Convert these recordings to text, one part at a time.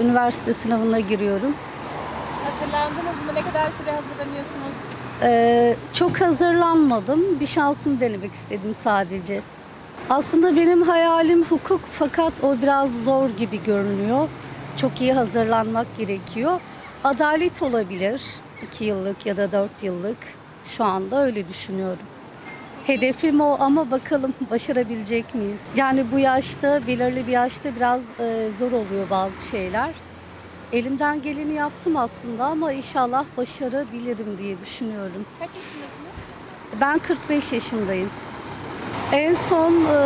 Üniversite sınavına giriyorum. Hazırlandınız mı? Ne kadar süre hazırlanıyorsunuz? Ee, çok hazırlanmadım. Bir şansımı denemek istedim sadece. Aslında benim hayalim hukuk fakat o biraz zor gibi görünüyor. Çok iyi hazırlanmak gerekiyor. Adalet olabilir. 2 yıllık ya da 4 yıllık. Şu anda öyle düşünüyorum. Hedefim o ama bakalım başarabilecek miyiz? Yani bu yaşta, belirli bir yaşta biraz e, zor oluyor bazı şeyler. Elimden geleni yaptım aslında ama inşallah başarabilirim diye düşünüyorum. Kaç yaşındasınız? Ben 45 yaşındayım. En son e,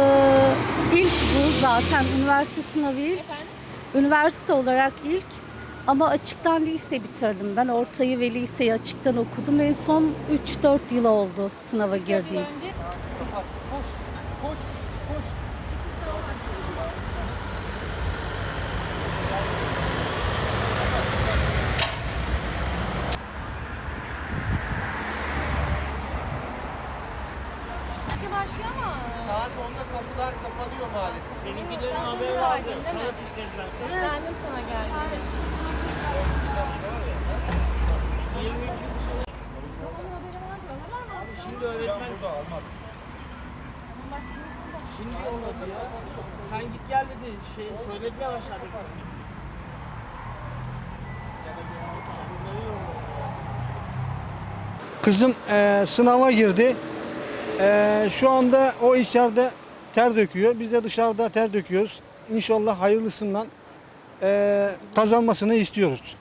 ilk bu zaten üniversite sınavı ilk. Efendim? Üniversite olarak ilk ama açıktan lise bitirdim. Ben ortayı ve liseyi açıktan okudum. En son 3-4 yıl oldu sınava girdiğim. önce Koş, koş, koş. kaça başlıyor ama? Saat 10'da kapılar kapanıyor maalesef. Benimkilerin haberi vardı. Değil mi? Seslendim sana geldiğinde. Şimdi öğretmen... Şimdi olmadı ya. Sen git gel dedi. Şey söyledi ya aşağıdaki. Kızım eee, sınava girdi. Eee, şu anda o içeride ter döküyor. Biz de dışarıda ter döküyoruz. İnşallah hayırlısından eee, kazanmasını istiyoruz.